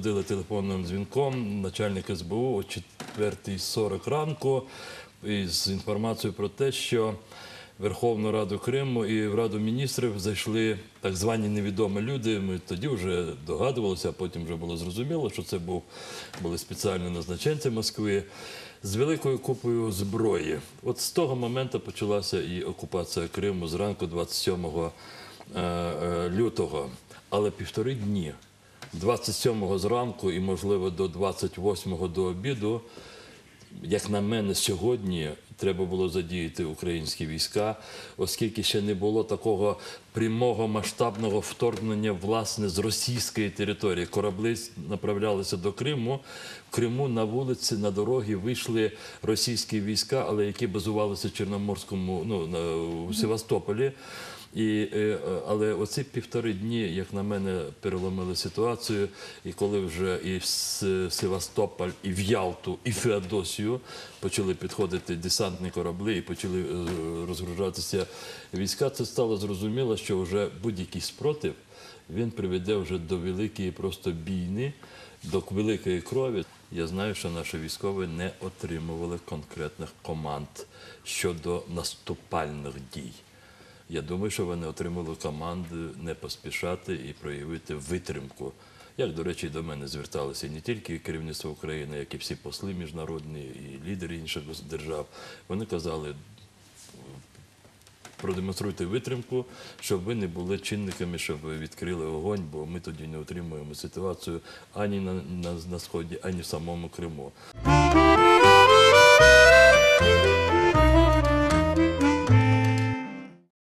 телефонним дзвінком начальник СБУ о 4.40 ранку із інформацією про те, що Верховну Раду Криму і в Раду міністрів зайшли так звані невідомі люди. Ми тоді вже догадувалися, а потім вже було зрозуміло, що це був, були спеціальні назначенці Москви з великою купою зброї. От з того моменту почалася і окупація Криму зранку 27 е, е, лютого. Але півтори дні, 27 зранку і, можливо, до 28 до обіду, як на мене, сьогодні треба було задіяти українські війська, оскільки ще не було такого прямого масштабного вторгнення власне з російської території. Кораблі направлялися до Криму. В Криму на вулиці, на дороги вийшли російські війська, але які базувалися в Чорноморському, ну у Севастополі. І, е, але оці півтори дні, як на мене, переломили ситуацію. І коли вже і в Севастополь, і в Ялту, і в Феодосію почали підходити десантні кораблі і почали е, розгружатися війська, це стало зрозуміло, що вже будь-який спротив він приведе вже до великої просто бійни, до великої крові. Я знаю, що наші військові не отримували конкретних команд щодо наступальних дій. Я думаю, що вони отримали команди не поспішати і проявити витримку. Як, до речі, до мене зверталися не тільки керівництво України, як і всі посли міжнародні, і лідери інших держав. Вони казали, продемонструйте витримку, щоб ви не були чинниками, щоб ви відкрили огонь, бо ми тоді не отримуємо ситуацію ані на, на, на сході, ані в самому Криму.